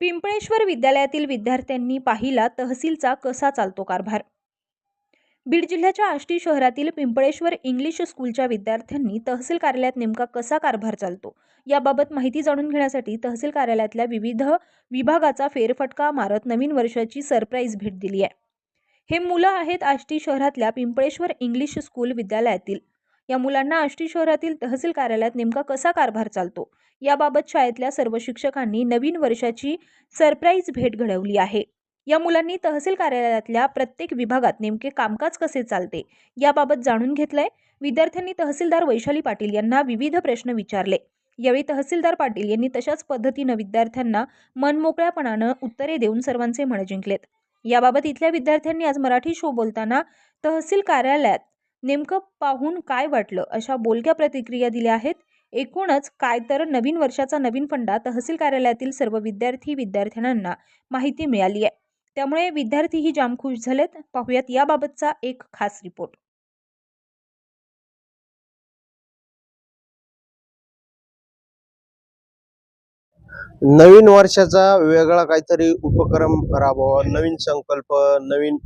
पिंपळेश्वर विद्यालयातील विद्यार्थ्यांनी पाहिला तहसीलचा कसा चालतो कारभार. बीड जिल्ह्याच्या आष्टी शहरातील पिंपळेश्वर इंग्लिश स्कूलच्या विद्यार्थ्यांनी तहसील कार्यालयात नेमका कसा कारभार चालतो याबाबत माहिती जाणून घेण्यासाठी तहसील कार्यालयातल्या विविध विभागाचा फेरफटका मारत नवीन वर्षाची सरप्राईज भेट दिली आहे हे मुलं आहेत आष्टी शहरातल्या पिंपळेश्वर इंग्लिश स्कूल विद्यालयातील या मुलांना आष्टी शहरातील तहसील कार्यालयात नेमका कसा कारभार चालतो? याबाबत शाळेतल्या सर्व शिक्षकांनी नवीन वर्षाची सरप्राईज भेट घडवली आहे. या मुलांनी तहसील कार्यालयातल्या प्रत्येक विभागात नेमके कामकाज कसे चालते? याबाबत जाणून घेतलंय विद्यार्थ्यांनी तहसीलदार वैशाली पाटील यांना विविध प्रश्न विचारले. यावेळी तहसीलदार पाटील यांनी तशाच पद्धतीनं विद्यार्थ्यांना मनमोकळ्यापणानं उत्तरे देऊन सर्वांचे मन जिंकलेत. याबाबत इथल्या विद्यार्थ्यांनी आज मराठी शो बोलताना तहसील कार्यालयात नेमकं पाहून काय वाटलं? अशा बोलक्या प्रतिक्रिया दिल्या आहेत. एकूणच काय तर नवीन वर्षाचा नवीन फंडा तहसील कार्यालयातील सर्व विद्यार्थी विद्यार्थ्यांना माहिती मिळाली आहे. त्यामुळे विद्यार्थीही जाम खुश झालेत. पाहूयात याबाबतचा एक खास रिपोर्ट. नवीन वर्षाचा वेगळा काहीतरी उपक्रम राबवा. नवीन संकल्प नवीन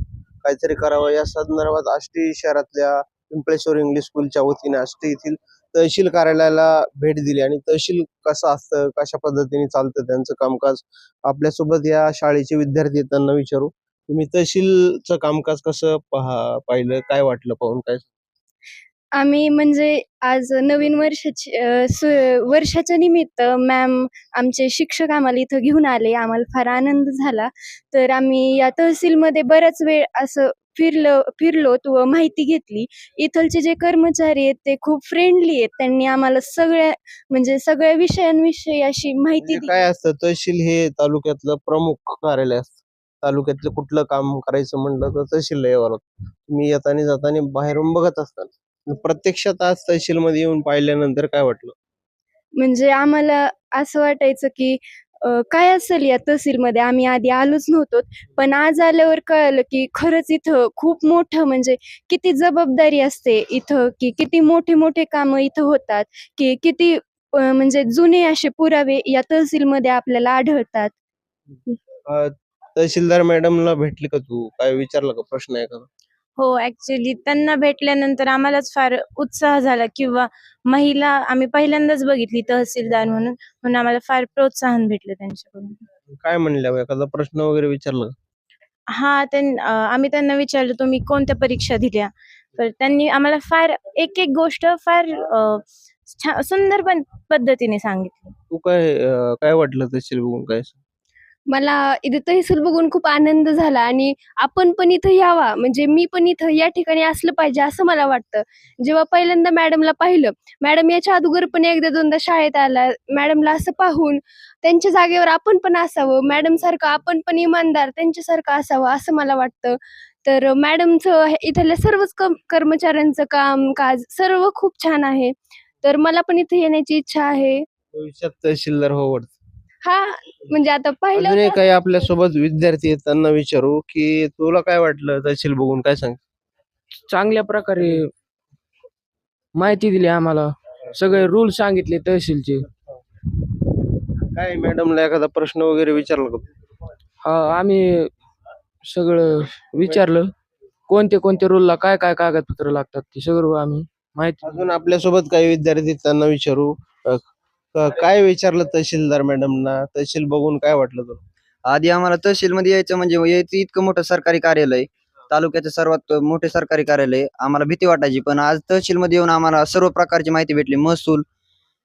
काहीतरी करावं. या संदर्भात आष्टी शहरातल्या पिंपळेश्वर इंग्लिश स्कूलच्या वतीने आष्टी येथील तहसील कार्यालयाला भेट दिली आणि तहसील कसं असतं कशा पद्धतीने चालतं त्यांचं कामकाज आपल्यासोबत या शाळेचे विद्यार्थी येताना त्यांना विचारू. तुम्ही तहसीलचं कामकाज कसं पहा पाहिलं काय वाटलं पाहून काय आम्ही म्हणजे आज नवीन वर्षाची वर्षाच्या निमित्त मॅम आमचे शिक्षक आम्हाला इथं घेऊन आले. आम्हाला फार आनंद झाला. तर आम्ही या तहसीलमध्ये बराच वेळ असं फिरलो फिरलो व माहिती घेतली. इथलचे जे कर्मचारी आहेत ते खूप फ्रेंडली आहेत. त्यांनी आम्हाला सगळ्या म्हणजे सगळ्या विषयांविषयी अशी माहिती म्हणजे दिली. काय असतं तहसील हे तालुक्यातलं प्रमुख कार्यालय असतं. तालुक्यातलं कुठलं काम करायचं म्हणलं तर तहसीलला यावं लागतं. तुम्ही येताना जाताना बाहेरून बघत असताना प्रत्यक्षात आज तहसील मध्ये येऊन पाहिल्यानंतर काय वाटलं? म्हणजे आम्हाला असं वाटायचं की अ, काय असेल या तहसीलमध्ये? आम्ही आधी आलोच नव्हतो. पण आज आल्यावर कळलं की खरंच इथं खूप मोठं म्हणजे किती जबाबदारी असते इथं की किती मोठे मोठे कामं इथं होतात की किती अ, म्हणजे जुने असे पुरावे या तहसीलमध्ये आपल्याला आढळतात. अं, तहसीलदार मॅडमला भेटली का तू? काय विचारलं का? प्रश्न आहे का? हो ऍक्च्युली त्यांना भेटल्यानंतर आम्हालाच फार उत्साह झाला किंवा महिला आम्ही पहिल्यांदाच बघितली तहसीलदार म्हणून म्हणून आम्हाला फार प्रोत्साहन भेटलं त्यांच्याकडून. काय म्हणल्या एखादा प्रश्न वगैरे विचारलं? हा त्यां आम्ही त्यांना विचारलं तुम्ही कोणत्या परीक्षा दिल्या? तर त्यांनी आम्हाला फार एक एक गोष्ट फार अं, छा- सुंदर पण पद्धतीने सांगितली. तू काय अं, काय वाटलं तहसील बघून? काय मला इथं तहसील बघून खूप आनंद झाला आणि आपण पण इथं यावा. म्हणजे मी पण इथं या ठिकाणी असलं पाहिजे असं मला वाटतं. जेव्हा पहिल्यांदा मॅडमला पाहिलं मॅडम याच्या अगोदर पण एकदा दोनदा शाळेत आला. मॅडमला असं पाहून त्यांच्या जागेवर आपण पण असावं. मॅडम सारखं आपण पण इमानदार त्यांच्यासारखं असावं असं मला वाटतं. तर मॅडमचं इथल्या सर्वच कर्मचाऱ्यांचं काम काज सर्व खूप छान आहे. तर मला पण इथे येण्याची इच्छा आहे. भविष्यात तहसीलदार हो वाटतं. हा म्हणजे आता पहिलं काही आपल्यासोबत विद्यार्थी आहेत त्यांना विचारू की तुला काय वाटलं तहसील बघून काय सांग? चांगल्या प्रकारे माहिती दिली आम्हाला. सगळे रूल सांगितले तहसीलचे. काय मॅडमला एखादा प्रश्न वगैरे विचारला का? हा आम्ही सगळं विचारलं. कोणते कोणते रूलला काय काय कागदपत्र लागतात ते सगळं आम्ही माहिती अजून आपल्यासोबत काही विद्यार्थी आहेत, त्यांना विचारू. अ, क- काय विचारलं तहसीलदार मॅडमना? तहसील बघून काय वाटलं तुला? आधी आम्हाला तहसीलमध्ये यायचं म्हणजे यायचं इतकं मोठं सरकारी कार्यालय तालुक्याचं सर्वात मोठे सरकारी कार्यालय आम्हाला भीती वाटायची. पण आज तहसीलमध्ये येऊन आम्हाला सर्व प्रकारची माहिती भेटली महसूल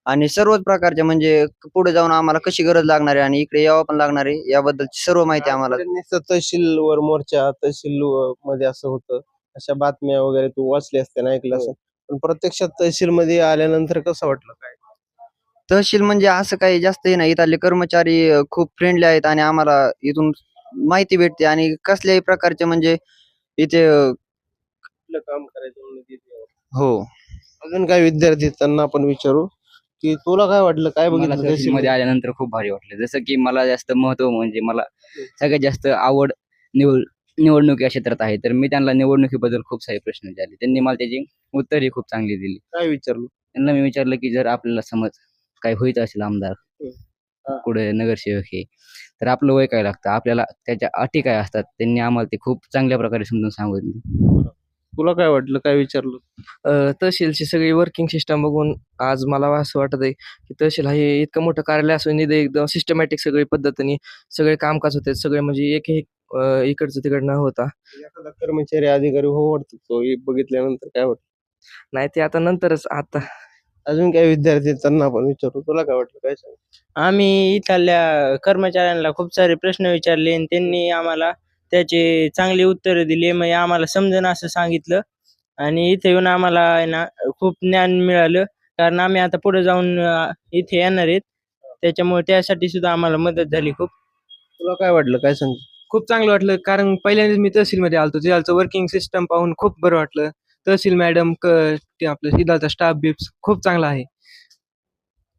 आणि सर्वच प्रकारच्या म्हणजे पुढे जाऊन आम्हाला कशी गरज लागणार आहे आणि इकडे यावं पण लागणार आहे याबद्दलची सर्व माहिती आम्हाला तहसील वर मोर्चा तहसील व- मध्ये असं होतं. अशा बातम्या वगैरे तू वाचली असते ना ऐकलं असं. पण प्रत्यक्षात तहसील मध्ये आल्यानंतर कसं वाटलं? काय तहसील म्हणजे असं काही जास्त हे नाही. इथले कर्मचारी अं, खूप फ्रेंडली आहेत आणि आम्हाला इथून माहिती भेटते आणि कसल्याही प्रकारचे म्हणजे इथे अं, कुठलं काम करायचं म्हणलं तिथे यावं. हो. अजून काही विद्यार्थी आहेत, त्यांना आपण विचारू की तुला काय वाटलं? काय मला बघितलं तहसील? मध्ये आल्यानंतर खूप भारी वाटलं. जसं की मला जास्त महत्त्व म्हणजे मला सगळ्यात जास्त आवड निवड निवडणूक या क्षेत्रात आहे. तर मी त्यांना निवडणुकीबद्दल खूप सारे प्रश्न विचारले. त्यांनी मला त्याची उत्तरही खूप चांगली दिली. काय विचारलं? त्यांना मी विचारलं की जर आपल्याला समज काही होईत असेल आमदार. पुढे नगरसेवक हे तर आपलं वय काय लागतं? आपल्याला त्याच्या अटी काय असतात? त्यांनी आम्हाला ते खूप चांगल्या प्रकारे समजून सांगितलं. तुला काय वाटलं? काय विचारलं? तहसीलची सगळी वर्किंग सिस्टम बघून आज मला असं वाटत आहे की तहसील हे इतकं मोठं कार्यालय असून इथे एकदम सिस्टमॅटिक सगळी पद्धतीने सगळे कामकाज होते. सगळे म्हणजे एक एक इकडचं तिकडं न होता कर्मचारी अधिकारी हो वाटतो तो हे बघितल्यानंतर काय वाटतं? नाही ते आता नंतरच आता अजून काही विद्यार्थी आहेत, त्यांना आपण विचारू. तुला काय वाटलं? काय सांग? आम्ही इथल्या कर्मचाऱ्यांना खूप सारे प्रश्न विचारले आणि त्यांनी आम्हाला त्याचे चांगली उत्तरं दिली. मग आम्हाला समजून असं सांगितलं. आणि इथे येऊन आम्हाला आहे ना खूप ज्ञान मिळालं. कारण आम्ही आता पुढे जाऊन अं, इथे येणार आहेत. त्याच्यामुळे त्यासाठी सुद्धा आम्हाला मदत झाली खूप. तुला काय वाटलं? काय सांग? खूप चांगलं वाटलं. कारण पहिल्यांदाच मी तहसीलमध्ये आलतो. तिथालचं वर्किंग सिस्टम पाहून खूप बरं वाटलं. तहसील मॅडम क ते आपलं तिथालचा स्टाफ बिप्स खूप चांगला आहे.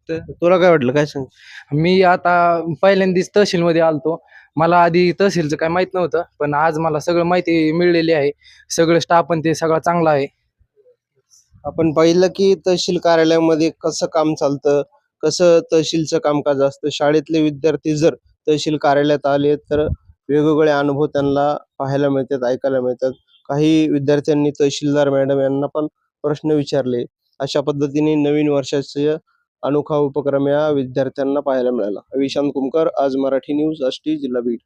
तुला काय वाटलं? काय सांग? मी आता पहिल्यांदाच तहसीलमध्ये आलतो. मला आधी तहसीलचं काय माहीत नव्हतं पण आज मला सगळं माहिती मिळलेली आहे. सगळं स्टाफ पण ते सगळं चांगला आहे. आपण पाहिलं की तहसील कार्यालयामध्ये कसं काम चालतं कसं तहसीलचं कामकाज असतं? शाळेतले विद्यार्थी जर तहसील कार्यालयात आले तर वेगवेगळे अनुभव त्यांना पाहायला मिळतात ऐकायला मिळतात. काही विद्यार्थ्यांनी तहसीलदार मॅडम यांना पण प्रश्न विचारले. अशा पद्धतीने नवीन वर्षाचे अनोखा उपक्रम या विद्यार्थ्यांना पाहायला मिळाला. विशांत कुमकर आज मराठी न्यूज आष्टी जिल्हा बीड.